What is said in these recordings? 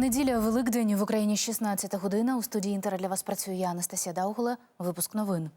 Неділя Великдень в Україні 16 година. У студії Інтера для вас працює я, Анастасія Даугула. Випуск новин.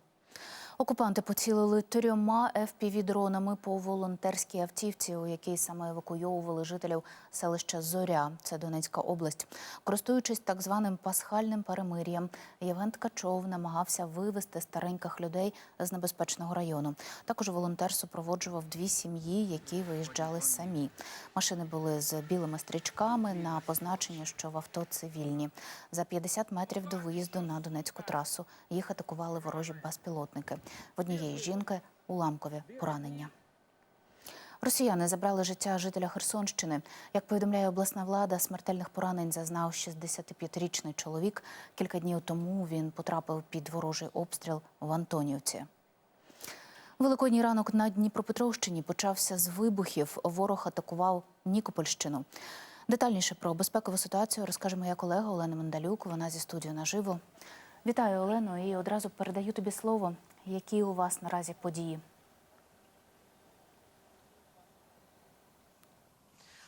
Окупанти поцілили трьома FPV-дронами по волонтерській автівці, у якій саме евакуйовували жителів селища Зоря, це Донецька область. Користуючись так званим пасхальним перемир'ям, Євген Ткачов намагався вивезти стареньких людей з небезпечного району. Також волонтер супроводжував дві сім'ї, які виїжджали самі. Машини були з білими стрічками на позначення, що в авто цивільні. За 50 метрів до виїзду на Донецьку трасу їх атакували ворожі безпілотники. В однієї жінки уламкові поранення. Росіяни забрали життя жителя Херсонщини. Як повідомляє обласна влада, смертельних поранень зазнав 65-річний чоловік. Кілька днів тому він потрапив під ворожий обстріл в Антонівці. Великодній ранок на Дніпропетровщині почався з вибухів. Ворог атакував Нікопольщину. Детальніше про безпекову ситуацію розкаже моя колега Олена Мандалюк. Вона зі студією наживо. Вітаю, Олено, і одразу передаю тобі слово. Які у вас наразі події?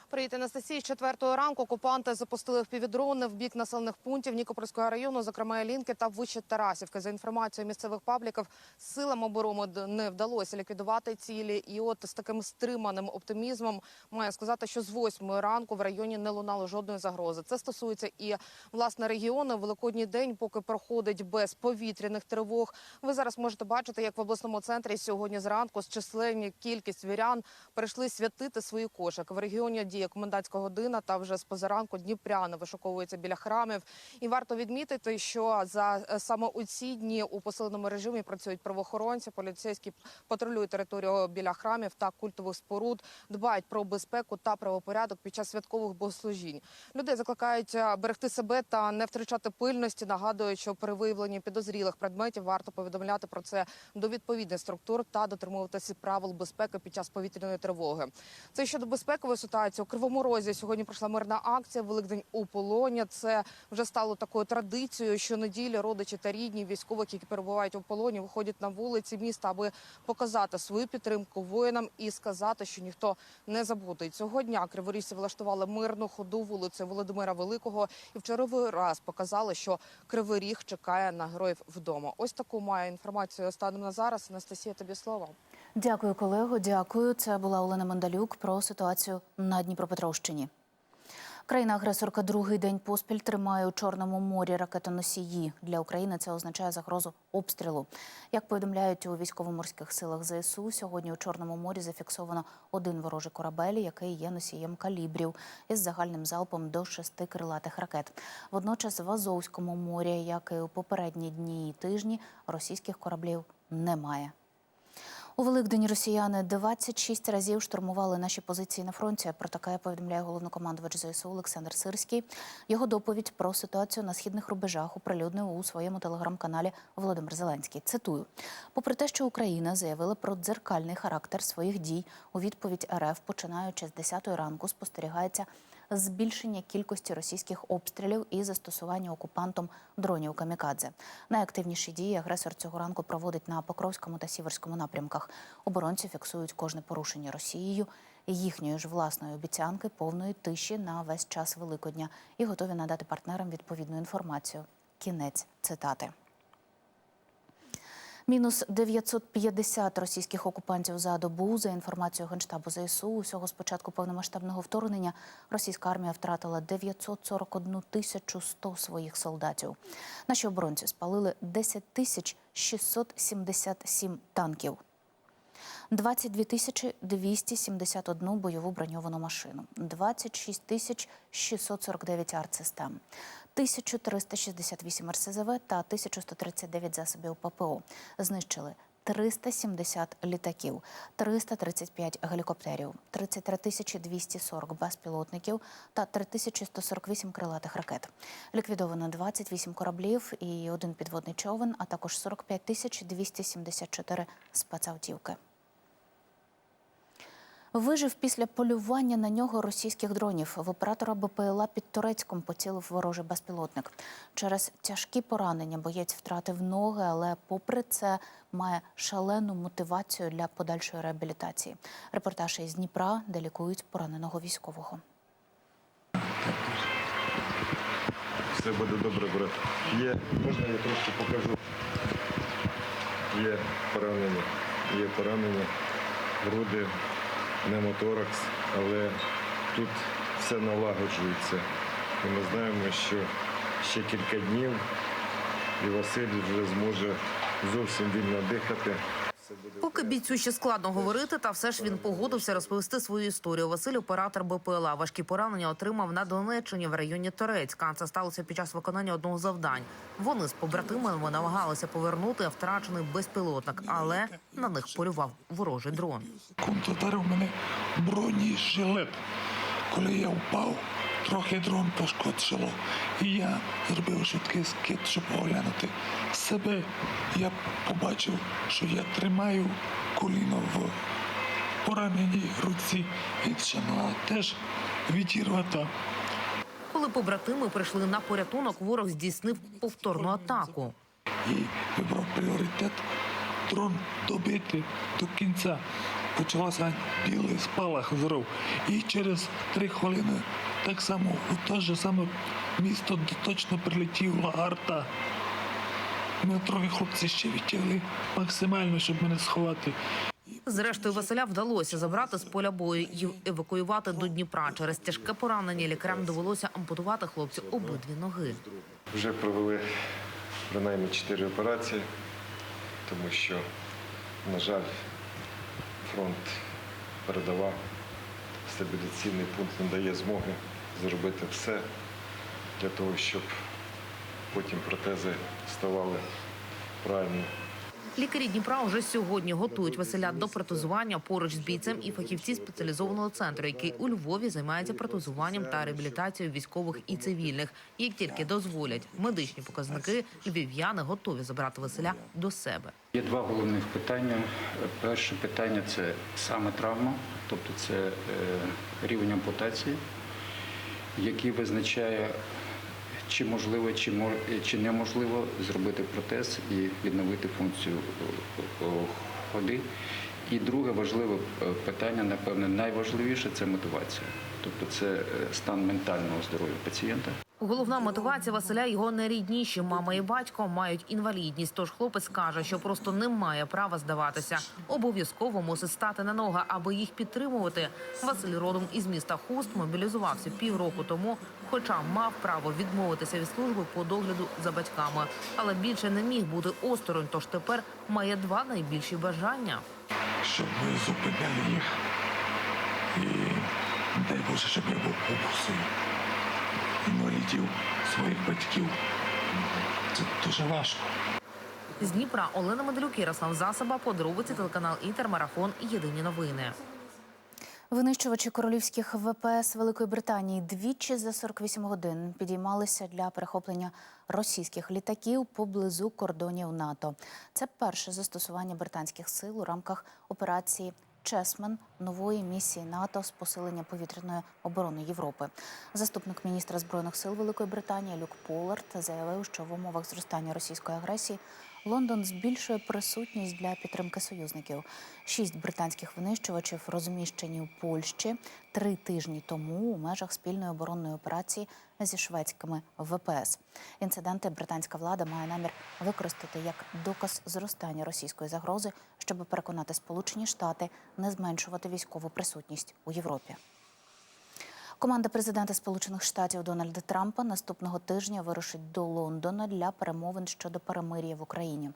Привіт, Анастасії. З четвертої ранку окупанти запустили впівдрони в бік населених пунктів Нікопольського району, зокрема Ялінки та Вище Тарасівки. За інформацією місцевих пабліків, силам оборони не вдалося ліквідувати цілі. І от з таким стриманим оптимізмом маю сказати, що з восьмої ранку в районі не лунало жодної загрози. Це стосується і власне регіону. Великодній день поки проходить без повітряних тривог. Ви зараз можете бачити, як в обласному центрі сьогодні зранку з численні кількість вірян прийшли святити свої кошики. В регіоні діє комендантська година та вже з позаранку дніпряни вишуковуються біля храмів. І варто відмітити, що за е, саме у ці дні у посиленому режимі працюють правоохоронці, поліцейські патрулюють територію біля храмів та культових споруд, дбають про безпеку та правопорядок під час святкових богослужінь. Людей закликають е, берегти себе та не втрачати пильності. Нагадують, що при виявленні підозрілих предметів варто повідомляти про це до відповідних структур та дотримуватися правил безпеки під час повітряної тривоги. Це щодо безпекової ситуації у Кривому Розі. Сьогодні пройшла мирна акція Великдень у полоні. Це вже стало такою традицією. Щонеділі родичі та рідні військових, які перебувають у полоні, виходять на вулиці міста, аби показати свою підтримку воїнам і сказати, що ніхто не забутий. Цього дня криворізці влаштували мирну ходу вулицею Володимира Великого і в черговий раз показали, що Кривий Ріг чекає на героїв вдома. Ось таку маю інформацію станом на зараз. Анастасія, тобі слово. Дякую, колего. Дякую. Це була Олена Мандалюк про ситуацію на Дніпропетровщині. Країна-агресорка другий день поспіль тримає у Чорному морі ракетоносії. Для України це означає загрозу обстрілу. Як повідомляють у військово-морських силах ЗСУ, сьогодні у Чорному морі зафіксовано один ворожий корабель, який є носієм калібрів із загальним залпом до шести крилатих ракет. Водночас в Азовському морі, як і у попередні дні і тижні, російських кораблів немає. У Великдень росіяни 26 разів штурмували наші позиції на фронті. Про таке повідомляє головнокомандувач ЗСУ Олександр Сирський. Його доповідь про ситуацію на східних рубежах оприлюднив у своєму телеграм-каналі Володимир Зеленський. Цитую: попри те, що Україна заявила про дзеркальний характер своїх дій, у відповідь РФ, починаючи з 10 ранку, спостерігається збільшення кількості російських обстрілів і застосування окупантом дронів камікадзе. Найактивніші дії агресор цього ранку проводить на Покровському та Сіверському напрямках. Оборонці фіксують кожне порушення Росією їхньої ж власної обіцянки повної тиші на весь час Великодня і готові надати партнерам відповідну інформацію. Кінець цитати. Мінус 950 російських окупантів за добу. За інформацією Генштабу ЗСУ, усього з початку повномасштабного вторгнення російська армія втратила 941 тисячу 100 своїх солдатів. Наші оборонці спалили 10 тисяч 677 танків. 22 тисячі 271 бойову броньовану машину, 26 тисяч 649 артсистем, 1368 РСЗВ та 1139 засобів ППО. Знищили 370 літаків, 335 гелікоптерів, 33 тисячі 240 безпілотників та 3148 крилатих ракет. Ліквідовано 28 кораблів і один підводний човен, а також 45 тисяч 274 спецавтівки. Вижив після полювання на нього російських дронів. В оператора БПЛА під Турецьком поцілив ворожий безпілотник. Через тяжкі поранення боєць втратив ноги, але попри це має шалену мотивацію для подальшої реабілітації. Репортаж із Дніпра, де лікують пораненого військового. Все буде добре, брат. Є, можна я трошки покажу. Є поранення. Є поранення. Груди, пневмоторакс, але тут все налагоджується. І ми знаємо, що ще кілька днів і Василь вже зможе зовсім вільно дихати. Поки бійцю ще складно говорити, та все ж він погодився розповісти свою історію. Василь оператор БПЛА. Важкі поранення отримав на Донеччині в районі Торецька. Це сталося під час виконання одного завдань. Вони з побратимами намагалися повернути втрачений безпілотник, але на них полював ворожий дрон. Кунт ударив мене бронежилет. Коли я впав, трохи дрон пошкодило. І я зробив швидкий скид, щоб оглянути себе. Я побачив, що я тримаю коліно в пораненій руці. Інша нога теж відірвата. Коли побратими прийшли на порятунок, ворог здійснив повторну атаку. і вибрав пріоритет дрон добити до кінця. Почався білий спалах взрив. І через три хвилини так само у те ж саме місто де точно прилетіла арта. Ми трохи хлопці ще відтягли максимально, щоб мене сховати. Зрештою, Василя вдалося забрати з поля бою і евакуювати до Дніпра. Через тяжке поранення лікарям довелося ампутувати хлопцю обидві ноги. Вже провели принаймні чотири операції, тому що, на жаль, фронт передова стабілізаційний пункт не дає змоги зробити все для того, щоб потім протези ставали правильно. Лікарі Дніпра уже сьогодні готують Василя до протезування поруч з бійцем і фахівці спеціалізованого центру, який у Львові займається протезуванням та реабілітацією військових і цивільних. Як тільки дозволять медичні показники, львів'яни готові забрати Василя до себе. Є два головних питання. Перше питання це саме травма, тобто це е, рівень ампутації, який визначає, чи можливо, чи, мо- чи неможливо зробити протез і відновити функцію е, е, ходи. І друге важливе е, питання, напевне, найважливіше це мотивація. Тобто це е, стан ментального здоров'я пацієнта. Головна мотивація Василя його нерідніші. Мама і батько мають інвалідність. Тож хлопець каже, що просто не має права здаватися. Обов'язково мусить стати на ноги, аби їх підтримувати. Василь родом із міста Хуст мобілізувався півроку тому, хоча мав право відмовитися від служби по догляду за батьками, але більше не міг бути осторонь. Тож тепер має два найбільші бажання. щоб ми зупиняли їх. І дай Боже, щоб я був обусою інвалідів своїх батьків. Це дуже важко. З Дніпра Олена Медлюк, Ярослав Засоба, подробиці телеканал Інтер, Марафон. Єдині новини. Винищувачі королівських ВПС Великої Британії двічі за 48 годин підіймалися для перехоплення російських літаків поблизу кордонів НАТО. Це перше застосування британських сил у рамках операції Чесмен нової місії НАТО з посилення повітряної оборони Європи. Заступник міністра збройних сил Великої Британії Люк Полард заявив, що в умовах зростання російської агресії Лондон збільшує присутність для підтримки союзників. Шість британських винищувачів розміщені у Польщі три тижні тому у межах спільної оборонної операції зі шведськими ВПС. Інциденти британська влада має намір використати як доказ зростання російської загрози, щоб переконати Сполучені Штати не зменшувати військову присутність у Європі. Команда президента Сполучених Штатів Дональда Трампа наступного тижня вирушить до Лондона для перемовин щодо перемир'я в Україні.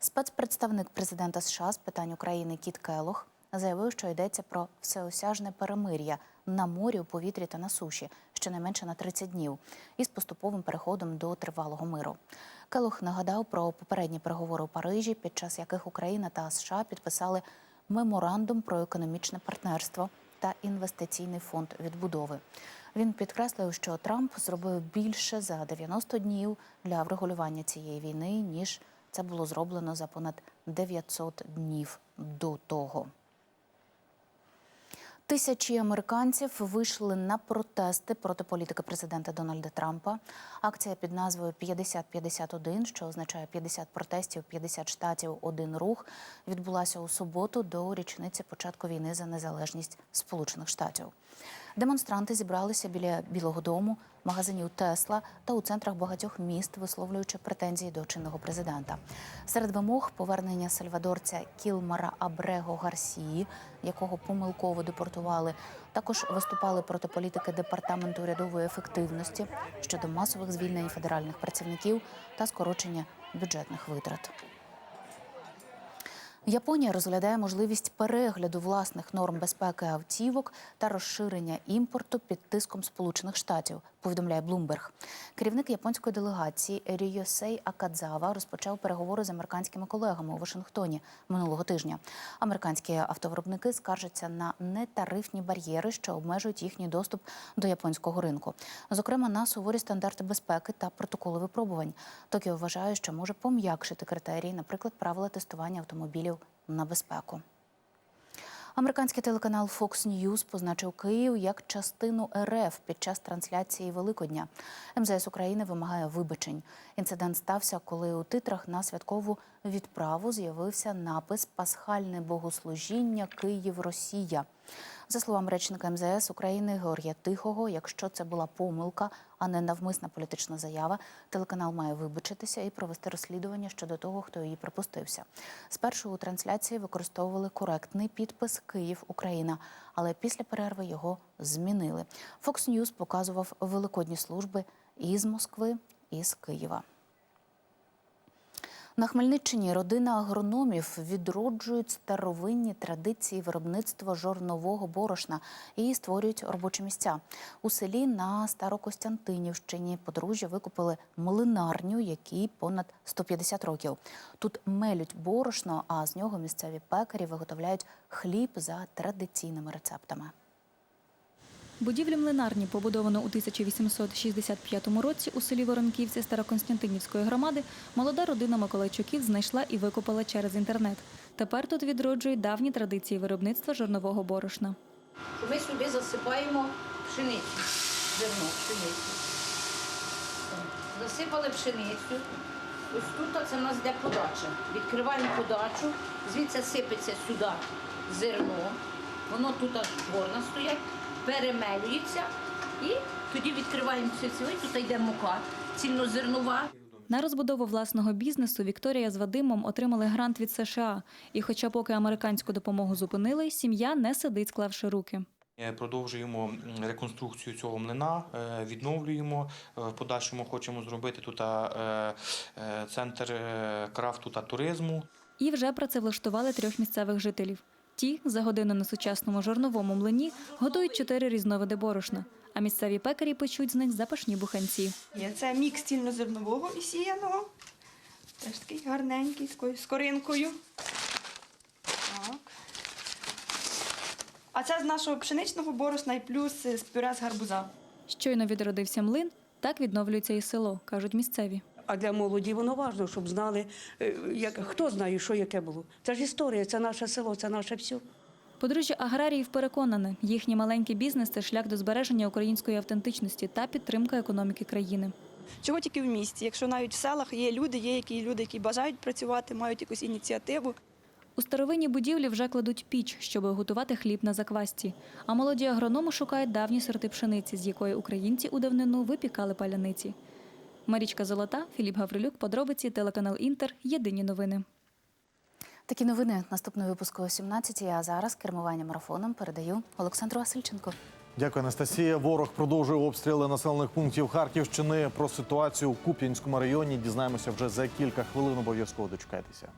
Спецпредставник президента США з питань України Кіт Келох заявив, що йдеться про всеосяжне перемир'я на морі, у повітрі та на суші, щонайменше на 30 днів, із поступовим переходом до тривалого миру. Келох нагадав про попередні переговори у Парижі, під час яких Україна та США підписали меморандум про економічне партнерство та інвестиційний фонд відбудови. Він підкреслив, що Трамп зробив більше за 90 днів для врегулювання цієї війни, ніж це було зроблено за понад 900 днів до того. Тисячі американців вийшли на протести проти політики президента Дональда Трампа. Акція під назвою «50-51», що означає 50 протестів, 50 штатів, один рух, відбулася у суботу до річниці початку війни за незалежність Сполучених Штатів. Демонстранти зібралися біля Білого Дому, магазинів Тесла та у центрах багатьох міст, висловлюючи претензії до чинного президента. Серед вимог повернення сальвадорця Кілмара Абрего Гарсії, якого помилково депортували, також виступали проти політики департаменту урядової ефективності щодо масових звільнень федеральних працівників та скорочення бюджетних витрат. Японія розглядає можливість перегляду власних норм безпеки автівок та розширення імпорту під тиском Сполучених Штатів. Повідомляє Bloomberg. Керівник японської делегації Ріосей Акадзава розпочав переговори з американськими колегами у Вашингтоні минулого тижня. Американські автовиробники скаржаться на нетарифні бар'єри, що обмежують їхній доступ до японського ринку. Зокрема, на суворі стандарти безпеки та протоколи випробувань. Токіо вважає, що може пом'якшити критерії, наприклад, правила тестування автомобілів на безпеку. Американський телеканал Fox News позначив Київ як частину РФ під час трансляції Великодня. МЗС України вимагає вибачень. Інцидент стався, коли у титрах на святкову відправу з'явився напис Пасхальне богослужіння Київ Росія. За словами речника МЗС України Георгія Тихого, якщо це була помилка, а не навмисна політична заява, телеканал має вибачитися і провести розслідування щодо того, хто її припустився. Спершу у трансляції використовували коректний підпис Київ Україна, але після перерви його змінили. Fox News показував великодні служби із Москви і з Києва. На Хмельниччині родина агрономів відроджують старовинні традиції виробництва жорнового борошна і створюють робочі місця. У селі на Старокостянтинівщині подружжя викупили млинарню, якій понад 150 років. Тут мелють борошно, а з нього місцеві пекарі виготовляють хліб за традиційними рецептами. Будівлю млинарні, побудовано у 1865 році у селі Воронківці Староконстантинівської громади, молода родина Миколайчуків знайшла і викопала через інтернет. Тепер тут відроджують давні традиції виробництва жорнового борошна. Ми сюди засипаємо пшеницю, зерно пшеницю. Засипали пшеницю. Ось тут це в нас йде подача. Відкриваємо подачу, звідси сипеться сюди зерно, воно тут аж горна стоять, перемелюється і тоді відкриваємо цю тут йде мука, цільнозернова. На розбудову власного бізнесу Вікторія з Вадимом отримали грант від США. І хоча поки американську допомогу зупинили, сім'я не сидить, склавши руки. Е, Продовжуємо реконструкцію цього млина, е, відновлюємо. Е, В подальшому хочемо зробити тут центр крафту та туризму. І вже працевлаштували трьох місцевих жителів. Ті за годину на сучасному жорновому млині готують чотири різновиди борошна, а місцеві пекарі печуть з них запашні буханці. Це мікс цільнозернового і сіяного. Теж такий гарненький з коринкою. Так. А це з нашого пшеничного борошна і плюс е, з пюре з гарбуза. Щойно відродився млин, так відновлюється і село, кажуть місцеві. А для молоді воно важливо, щоб знали, е, як, хто знає, що яке було. Це ж історія, це наше село, це наше все. Подружжя аграріїв переконане, їхній маленький бізнес це шлях до збереження української автентичності та підтримка економіки країни. Чого тільки в місті, якщо навіть в селах є люди, є які люди, які бажають працювати, мають якусь ініціативу. У старовинній будівлі вже кладуть піч, щоб готувати хліб на заквасті. А молоді агрономи шукають давні сорти пшениці, з якої українці у давнину випікали паляниці. Марічка Золота, Філіп Гаврилюк, подробиці, телеканал Інтер. Єдині новини. Такі новини наступного випуску о 17 А зараз кермування марафоном передаю Олександру Васильченко. Дякую, Анастасія. Ворог продовжує обстріли населених пунктів Харківщини. Про ситуацію у Куп'янському районі дізнаємося вже за кілька хвилин. Обов'язково дочекайтеся.